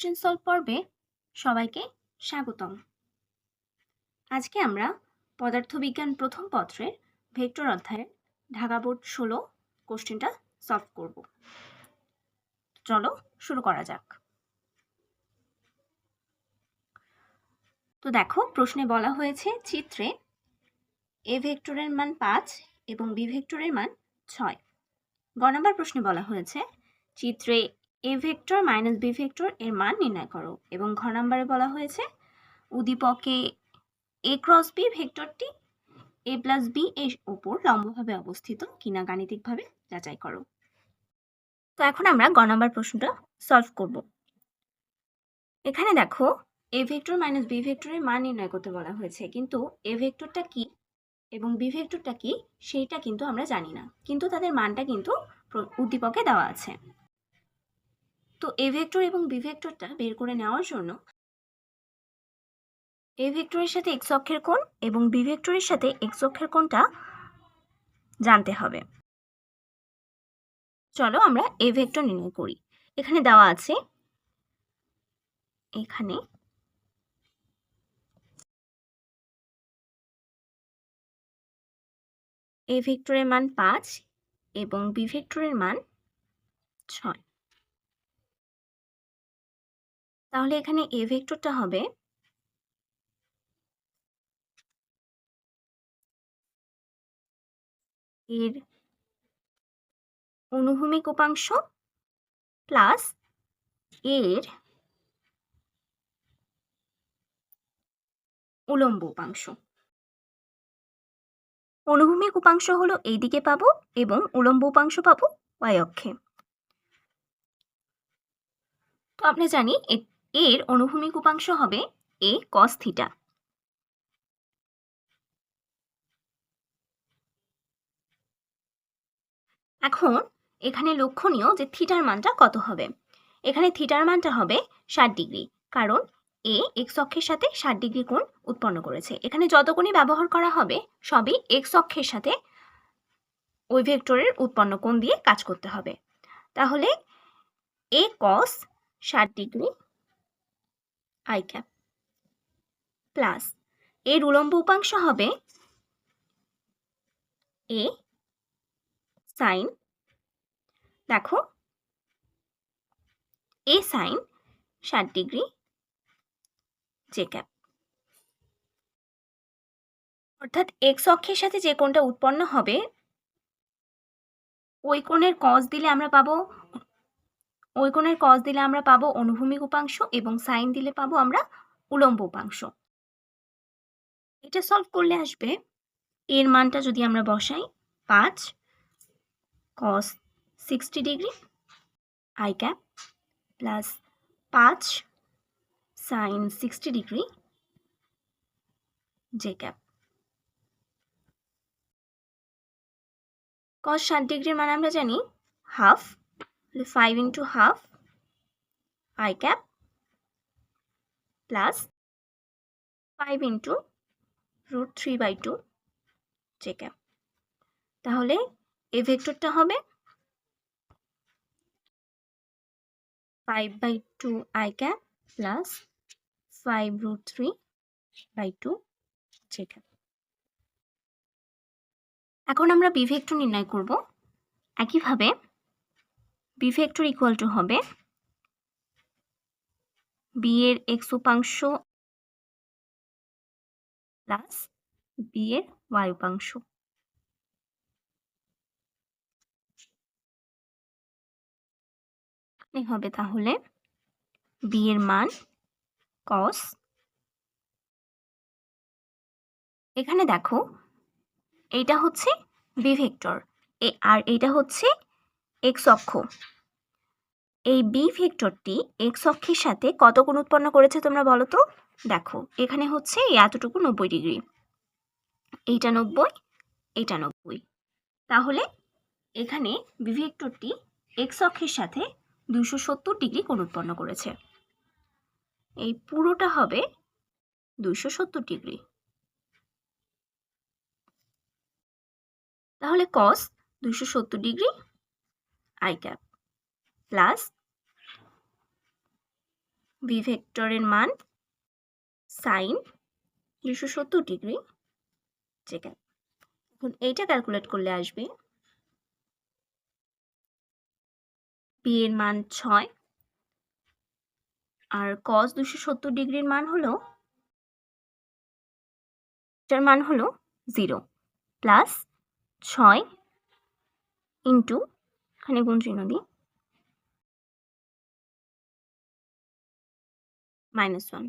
Question solve পর্বে সবাইকে স্বাগতম। আজকে আমরা পদার্থবিজ্ঞান প্রথম পত্রের ভেক্টর অধ্যায়ের ঢাকা বোর্ড ষোলো কোশ্চেনটা সলভ করব। চলো শুরু করা যাক। তো দেখো, প্রশ্নে বলা হয়েছে চিত্রে এ ভেক্টরের মান পাঁচ এবং বি ভেক্টরের মান ছয়। গ নম্বর প্রশ্নে বলা হয়েছে চিত্রে A vector minus B vector এর মান নির্ণয় করো এবং ঘ নম্বরে বলা হয়েছে উদ্দীপকে এ ক্রস বি ভেক্টরটি এ প্লাস বি এর ওপর লম্বভাবে অবস্থিত কিনা গাণিতিকভাবে যাচাই করো। তো এখন আমরা গ নম্বর প্রশ্নটা সলভ করব। এখানে দেখো এ ভেক্টর মাইনাস বি ভেক্টরের মান নির্ণয় করতে বলা হয়েছে, কিন্তু এ ভেক্টরটা কি এবং বি ভেক্টরটা কি সেইটা কিন্তু আমরা জানি না, কিন্তু তাদের মানটা কিন্তু উদ্দীপকে দেওয়া আছে। তো এ ভেক্টর এবং বি ভেক্টরটা বের করে নেওয়ার জন্য এ ভেক্টরের সাথে এক্স অক্ষের কোণ এবং বি ভেক্টরের সাথে এক্স অক্ষের কোণটা জানতে হবে। চলো আমরা এ ভেক্টর নির্ণয় করি। এখানে দেওয়া আছে এখানে এ ভেক্টরের মান পাঁচ এবং বি ভেক্টরের মান ছয়। তাহলে এখানে এ ভেক্টরটা হবে এর অনুভূমিক উপাংশ প্লাস এর উলম্ব উপাংশ। অনুভূমিক উপাংশ হলো এই দিকে পাবো এবং উলম্ব উপাংশ পাবো y অক্ষে। তো আমরা জানি এর অনুভূমিক উপাংশ হবে এ cos থিটা এখন এখানে লক্ষণীয় যে থিটার মানটা কত হবে? এখানে থিটার মানটা হবে ষাট ডিগ্রি, কারণ এ এক্স অক্ষের সাথে ষাট ডিগ্রি কোণ উৎপন্ন করেছে। এখানে যত কোণই ব্যবহার করা হবে, সবই এক্স অক্ষের সাথে ওই ভেক্টরের উৎপন্ন কোণ দিয়ে কাজ করতে হবে। তাহলে এ কস ষাট ডিগ্রি আই ক্যাপ। প্লাস এর উলম্ব উপাংশ হবে এ সাইন, দেখো, এ সাইন ষাট ডিগ্রি জে ক্যাপ। অর্থাৎ এক্স অক্ষের সাথে যে কোণটা উৎপন্ন হবে, ওই কোণের কস দিলে আমরা পাবো ওই কোণের কস দিলে আমরা পাবো অনুভূমিক উপাংশ এবং সাইন দিলে পাবো আমরা উলম্ব উপাংশ। এটা সলভ করলে আসবে এর মানটা যদি আমরা বসাই পাঁচ cos sixty degree I cap plus পাঁচ sine sixty degree J cap cos ষাট ডিগ্রির মান আমরা জানি half five into half I cap plus five into root three by two J cap তাহলে এ ভেক্টরটা হবে five by two I cap plus five root three by two J cap এখন আমরা বি ভেক্টর নির্ণয় করব। একইভাবে B vector equal to হবে B এর এক্স উপাংশ প্লাস বি এর ওয়াই উপাংশ। হবে তাহলে বি এর মান কস এখানে দেখো, এইটা হচ্ছে বি ভেক্টর এ আর এইটা হচ্ছে এক্স অক্ষ। এই বি ভেক্টরটি এক্স অক্ষের সাথে কত কোণ উৎপন্ন করেছে তোমরা বলো তো? দেখো, এখানে হচ্ছে এতটুকু নব্বই ডিগ্রি। এইটা নব্বই এইটা নব্বই। তাহলে এখানে বি ভেক্টরটি এক্স অক্ষের সাথে দুশো সত্তর ডিগ্রি কোণ উৎপন্ন করেছে। এই পুরোটা হবে দুশো সত্তর ডিগ্রি। তাহলে কস দুশো সত্তর degree I cap plus B ভেক্টরের মান সাইন দুশো সত্তর ডিগ্রি জে ক্যাপ এখন এইটা ক্যালকুলেট করলে আসবে। বি এর মান ছয়। আর কস দুশো সত্তর ডিগ্রির মান হলো, এটার মান হলো জিরো প্লাস ছয় ইন্টু এখানে গুণ দিই। মাইনাস ওয়ান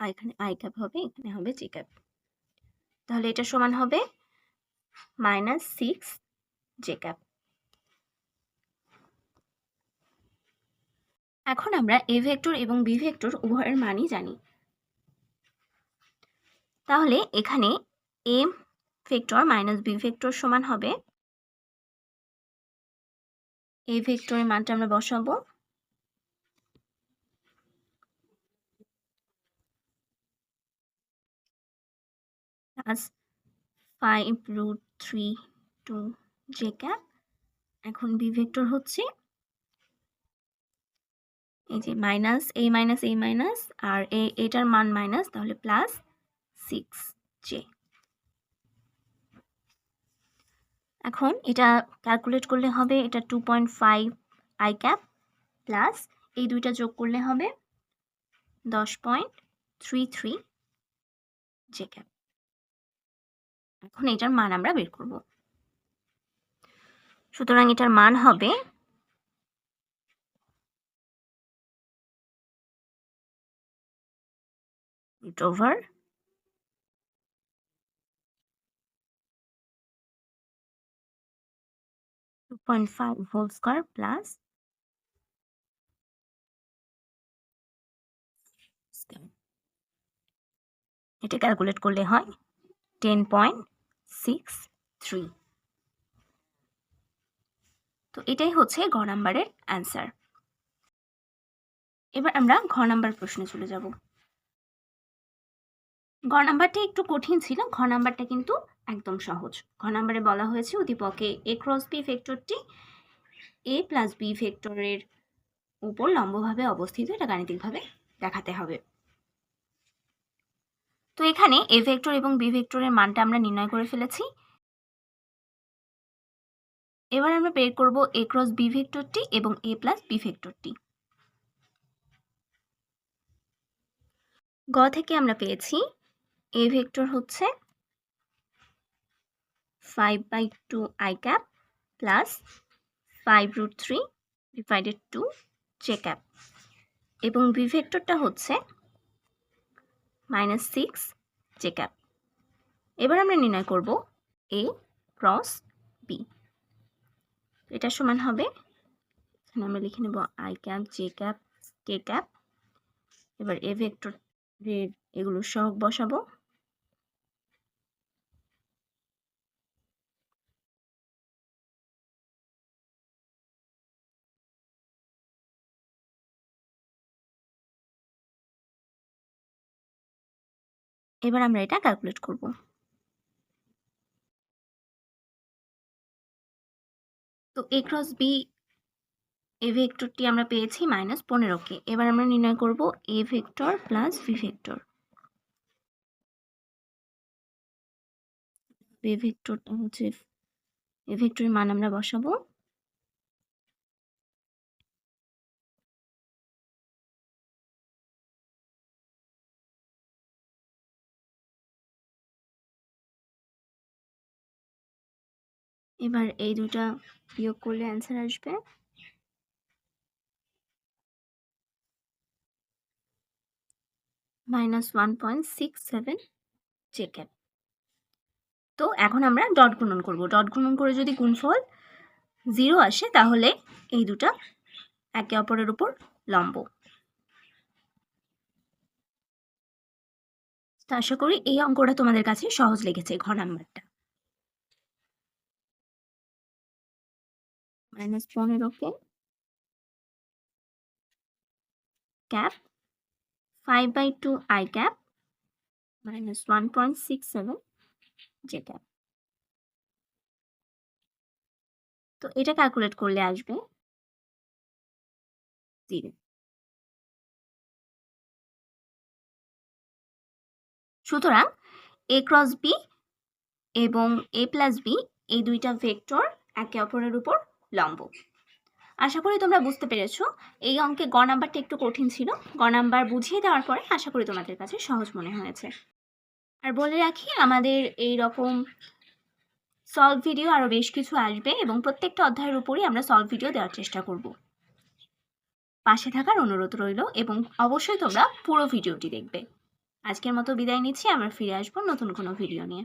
এখানে আই ক্যাপ হবে, এখানে হবে জি ক্যাপ তাহলে এটা সমান হবে মাইনাস সিক্স জে ক্যাপ এখন আমরা এ ভেক্টর এবং বি ভেক্টর উভয়ের মানই জানি। তাহলে এখানে A vector minus B vector সমান হবে এ ভেক্টরের মানটা আমরা বসাবো। Plus five root three two J cap. এখন বি ভেক্টর হচ্ছে এই যে minus, A minus A minus, R A, এটার মান মাইনাস, তাহলে প্লাস সিক্স জে। এখন এটা ক্যালকুলেট করলে হবে এটা two point five I cap plus এই দুইটা যোগ করলে হবে দশ point three three J cap এখন এটার মান আমরা বের করব। সুতরাং এটার মান হবে root over point five whole square plus এটা ক্যালকুলেট করলে হয় টেন পয়েন্ট সিক্স থ্রি তো এটাই হচ্ছে ঘ নাম্বারের অ্যান্সার এবার আমরা ঘ নাম্বার প্রশ্নে চলে যাব। ঘ নাম্বারটা একটু কঠিন ছিল, ঘ নাম্বারটা কিন্তু একদম সহজ। ঘ নাম্বারে বলা হয়েছে উদ্দীপকে এ ক্রস বি ভেক্টরটি এ প্লাস বি ভেক্টরের উপর লম্বভাবে অবস্থিত, এটা গাণিতিকভাবে দেখাতে হবে। তো এখানে এ ভেক্টর এবং বি ভেক্টরের মানটা আমরা নির্ণয় করে ফেলেছি। এবার আমরা বের করব এ ক্রস বি ভেক্টরটি এবং এ প্লাস বি ভেক্টরটি গ থেকে আমরা পেয়েছি এ ভেক্টর হচ্ছে five by two I cap plus five root three divided two J cap এবং বি ভেক্টরটা হচ্ছে মাইনাস সিক্স জে ক্যাপ এবার আমরা নির্ণয় করব এ ক্রস বি এটা সমান হবে, এখানে আমরা লিখে নেব I cap J cap K cap এবার এ ভেক্টরের এগুলো সহগ বসাবো। এবার আমরা এটা ক্যালকুলেট করব। তো এ ক্রস বি এ ভেক্টরটি আমরা পেয়েছি মাইনাস পনেরোকে এবার আমরা নির্ণয় করব A vector plus V vector A ভেক্টরটা হচ্ছে এ ভেক্টরের মান আমরা বসাবো। এবার এই দুটা বিয়োগ করলে অ্যান্সার আসবে। Minus one point six seven J cap তো এখন আমরা ডট গুণন করব। ডট গুণন করে যদি গুণফল জিরো আসে, তাহলে এই দুটা একে অপরের উপর লম্ব। তো আশা করি এই অঙ্কটা তোমাদের কাছে সহজ লেগেছে, ঘ নাম্বারটা। Minus পনেরোকে cap five by two I cap minus one point six seven J cap তো এটা ক্যালকুলেট করলে আসবে তিন সুতরাং এ ক্রস বি এবং এ প্লাস বি এই দুইটা ভেক্টর একে অপরের উপর লম্ব। আশা করি তোমরা বুঝতে পেরেছ, এই অঙ্কে গ নাম্বারটা একটু কঠিন ছিল। গ নাম্বার বুঝিয়ে দেওয়ার পরে আশা করি তোমাদের কাছে সহজ মনে হয়েছে। আর বলে রাখি, আমাদের এই রকম সলভ ভিডিও আরও বেশ কিছু আসবে এবং প্রত্যেকটা অধ্যায়ের উপরই আমরা সলভ ভিডিও দেওয়ার চেষ্টা করব। পাশে থাকার অনুরোধ রইল এবং অবশ্যই তোমরা পুরো ভিডিওটি দেখবে। আজকের মতো বিদায় নিচ্ছি, আবার ফিরে আসব নতুন কোনো ভিডিও নিয়ে।